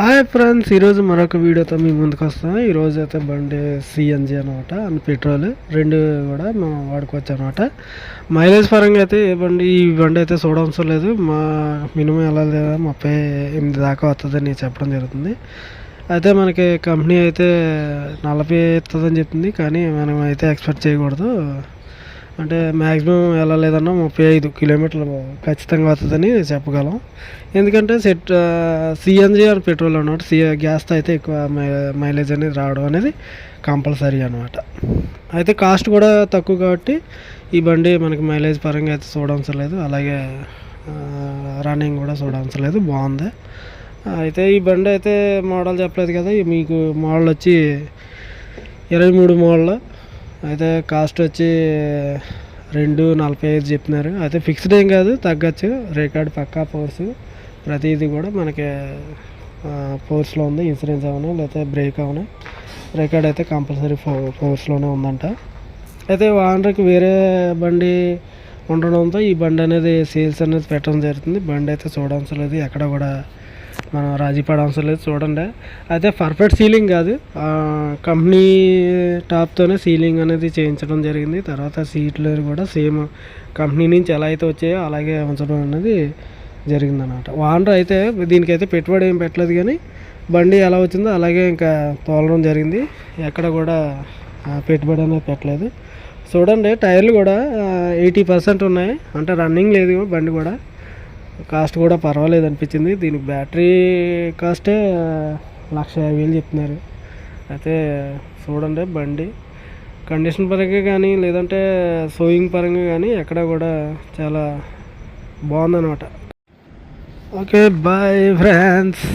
Hi friends ఈరోజు మరొక వీడియోతో మీ ముందుకు వస్తాం ఈరోజు అయితే బండి సిఎన్జి అనమాట అండ్ పెట్రోల్. రెండు కూడా మనం వాడుకోవచ్చు అనమాట మైలేజ్ పరంగా అయితే ఏ బండి ఈ బండి అయితే చూడవసరం లేదు. మా మినిమం ఎలా లేదా ముప్పై ఎనిమిది దాకా వస్తుందని చెప్పడం జరుగుతుంది. అయితే మనకి కంపెనీ అయితే నలభై ఇస్తుందని చెప్తుంది కానీ మనం అయితే ఎక్స్పెక్ట్ చేయకూడదు. అంటే మ్యాక్సిమం ఎలా లేదన్నా ముప్పై ఐదు కిలోమీటర్లు ఖచ్చితంగా వస్తుందని చెప్పగలం. ఎందుకంటే సెట్ సిఎన్జి ఆర్ పెట్రోల్ అనమాట సి గ్యాస్తో అయితే ఎక్కువ మై మైలేజ్ అనేది రావడం అనేది కంపల్సరీ అనమాట అయితే కాస్ట్ కూడా తక్కువ కాబట్టి ఈ బండి మనకి మైలేజ్ పరంగా అయితే చూడవసరం లేదు. అలాగే రన్నింగ్ కూడా చూడవసరం లేదు. బాగుంది. అయితే ఈ బండి అయితే మోడల్ చెప్పలేదు కదా. మీకు మోడల్ వచ్చి ఇరవై మూడు మోడల్ అయితే కాస్ట్ వచ్చి రెండు నలభై ఐదు చెప్తున్నారు అయితే ఫిక్స్డ్ ఏం కాదు తగ్గచ్చు. రికార్డ్ పక్కా ఫోర్స్ ప్రతిదీ కూడా మనకి ఫోర్స్లో ఉంది. ఇన్సూరెన్స్ అవునా లేకపోతే బ్రేక్ అవునా రికార్డ్ అయితే కంపల్సరీ ఫో ఫోర్స్లోనే ఉందంట. అయితే వాహనకి వేరే బండి ఉండడంతో ఈ బండి అనేది సేల్స్ అనేది పెట్టడం జరుగుతుంది. బండి అయితే చూడడం లేదు ఎక్కడ కూడా మనం రాజీ పడవసరం లేదు చూడండి. అయితే పర్ఫెక్ట్ సీలింగ్ కాదు. కంపెనీ టాప్తోనే సీలింగ్ అనేది చేయించడం జరిగింది. తర్వాత సీట్లు కూడా సేమ్ కంపెనీ నుంచి ఎలా అయితే వచ్చాయో అలాగే ఉంచడం అనేది జరిగిందనమాట వానర్ అయితే దీనికైతే పెట్టుబడి ఏం పెట్టలేదు కానీ బండి ఎలా వచ్చిందో అలాగే ఇంకా తోలడం జరిగింది. ఎక్కడ కూడా పెట్టుబడి అనేది పెట్టలేదు. చూడండి టైర్లు కూడా ఎయిటీ పర్సెంట్ ఉన్నాయి. అంటే రన్నింగ్ లేదు బండి కూడా. కాస్ట్ కూడా పర్వాలేదు అనిపించింది. దీనికి బ్యాటరీ కాస్టే లక్ష యాభై వేలు చెప్తున్నారు. అయితే చూడండి బండి. కండిషన్ పరంగా కానీ లేదంటే సోయింగ్ పరంగా కానీ ఎక్కడ కూడా చాలా బాగుందన్నమాట. Okay bye friends.